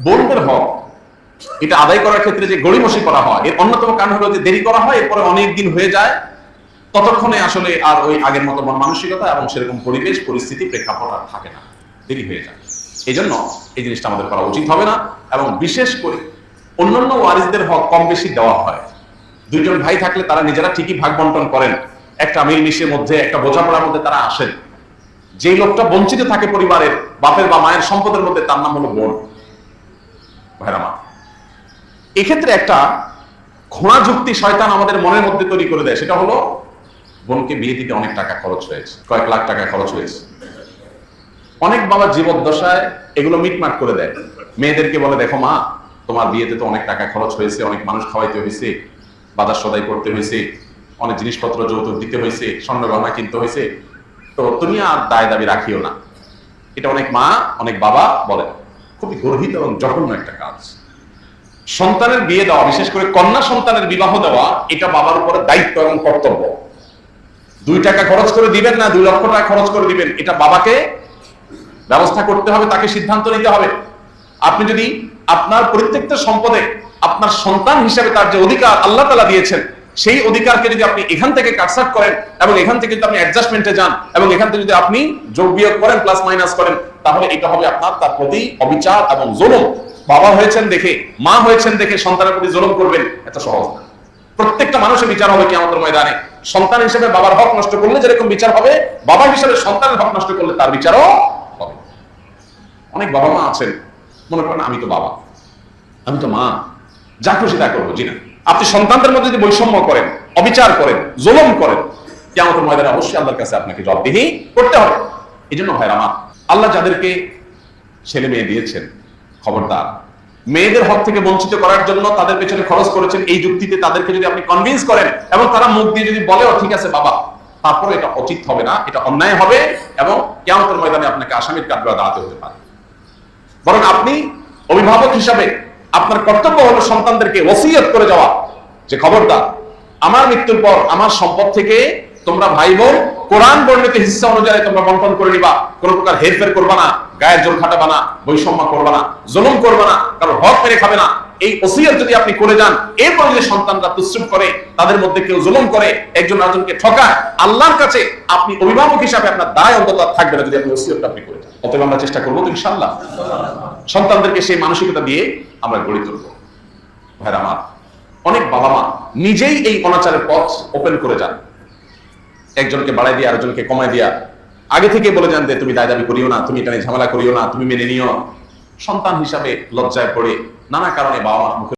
বোনদের হক। এটা আদায় করার ক্ষেত্রে যে গড়িমসি করা হয়, এর অন্যতম কারণ হলো যে দেরি করা হয়, এরপরে অনেক দিন হয়ে যায়। ততক্ষণে আসলে আর ওই আগের মতো মন মানসিকতা এবং সেরকম পরিবেশ, পরিস্থিতি, প্রেক্ষাপট আর থাকে না। দেরি হয়ে যায়। এই জন্য এই জিনিসটা আমাদের করা উচিত হবে না এবং বিশেষ করে অন্যান্য ওয়ারিসদের হক কম বেশি দেওয়া হয়। দুইজন ভাই থাকলে তারা নিজেরা ঠিকই ভাগ বন্টন করেন। একটা মিলমিশের মধ্যে, একটা বোঝাপড়ার মধ্যে তারা আসেন। যেই লোকটা বঞ্চিত থাকে পরিবারের, বাপের বা মায়ের সম্পদের মধ্যে তার নাম হলো বোন। ভাইরা মা এক্ষেত্রে একটা ঘোড়া যুক্তি শয়তান আমাদের মনের মধ্যে তৈরি করে দেয়, সেটা হলো বোনকে বিয়ে দিতে অনেক টাকা খরচ হয়েছে, কয়েক লাখ টাকা খরচ হয়েছে। অনেক বাবা জীবদ্দশায় এগুলো মিটমাট করে দেয়। মেয়েদেরকে বলে, দেখো মা, তোমার বিয়েতে তো অনেক টাকা খরচ হয়েছে, অনেক মানুষ খাওয়াইতে হয়েছে, বাজার সদাই করতে হয়েছে, অনেক জিনিসপত্র যৌতুক দিতে হয়েছে, স্বর্ণ গহনা কিনতে হয়েছে। তো তুমি আর দায় দাবি রাখিও না। এটা অনেক মা, অনেক বাবা বলে। খুবই গর্হিত এবং জঘন্য একটা কাজ। সন্তানের বিয়ে দেওয়া, বিশেষ করে কন্যা সন্তানের বিবাহ দেওয়া, এটা বাবার উপরে দায়িত্ব এবং কর্তব্য। দুই টাকা খরচ করে দিবেন না, দুই লক্ষ টাকা খরচ করে দিবেন। এটা বাবাকে ব্যবস্থা করতে হবে, তাকে সিদ্ধান্ত নিতে হবে। আপনি যদি আপনার প্রত্যেকটা সম্পদে আপনার সন্তান হিসেবে তার যে অধিকার আল্লাহ তালা দিয়েছেন, সেই অধিকারকে যদি আপনি এখান থেকে কাটসাট করেন এবং এখান থেকে যদি আপনি অ্যাডজাস্টমেন্টে যান এবং এখান থেকে যদি আপনি যোগ বিয়োগ করেন প্লাস মাইনাস করেন তাহলে এটা হবে আপনার তার প্রতি অবিচার এবং জুলুম। বাবা হয়েছেন দেখে, মা হয়েছেন দেখে সন্তানের প্রতি জুলুম করবেন, এত সহজ না। প্রত্যেকটা মানুষের বিচার হবে কি আমাদের ময়দানে। সন্তান হিসেবে বাবার হক নষ্ট করলে যেরকম বিচার হবে, বাবা হিসেবে সন্তানের হক নষ্ট করলে তার বিচারও হবে। অনেক বাবা মা আছেন, মনে করেন আমি তো বাবা, আমি তো মা, যা খুশি তা করব, জি না। আপনি সন্তানদের মধ্যে যদি বৈষম্য করেন, অবিচার করেন, জুলুম করেন কেমন ময়দানে অবশ্যই আল্লাহর কাছে আপনাকে জবাবদিহি করতে হবে। এই জন্য ভাইরা মা আল্লাহ যাদেরকে ছেলে মেয়ে দিয়েছেন, খবরদার। মেয়েদের হক থেকে বঞ্চিত করার জন্য তাদের পেছনে খরচ করেছেন এই যুক্তিতে তাদেরকে যদি আপনি কনভিন্স করেন এবং তারা মুখ দিয়ে যদি বলেও, ঠিক আছে বাবা, তারপরে এটা উচিত হবে না, এটা অন্যায় হবে এবং কেমন ময়দানে আপনাকে আসামির কাঠগড়া দাঁড়াতে হতে পারে। বরং আপনি অভিভাবক হিসাবে আপনার কর্তব্য হলো সন্তানদেরকে ওসিয়ত করে যাওয়া। যে খবরদার, আমার মৃত্যুর পর আমার সম্পদ থেকে তোমরা ভাই বোন কোরআন বর্ণিত হিস্সা অনুযায়ী তোমরা বন্টন করে নিবা, কোন প্রকার হেরফের করবা না, গায়ের জোর খাটাবা না, বৈষম্য করবা না, জুলুম করবা না কারণ হক মেরে খাবে না। এই ওসিয়ত যদি আপনি করে যান, এরপর যদি সন্তানরা তুশ্রুপ করে, তাদের মধ্যে কেউ জুলুম করে, একজন আরেকজনকে ঠকায়, আল্লাহর কাছে আপনি অভিভাবক হিসাবে আপনার দায় অন্তত থাকবে না যদি আপনি ওসিয়তটা আপনি করে যান। অতএব আমরা চেষ্টা করব তো ইনশাআল্লাহ। সন্তানদেরকে সেই মানসিকতা দিয়ে আমরা গড়ে তুলব। ভাইরা আমার, অনেক বাবা মা নিজেই এই অনাচারের পথ ওপেন করে যান। একজনকে বাড়াই দিয়ে, আরেকজনকে কমাই দিয়া। আগে থেকে বলে যান যে, তুমি দায় দাবি করিও না, তুমি এটা নিয়ে ঝামেলা করিও না, তুমি মেনে নিও। সন্তান হিসাবে লজ্জায় পড়ে নানা কারণে বাবা মুখে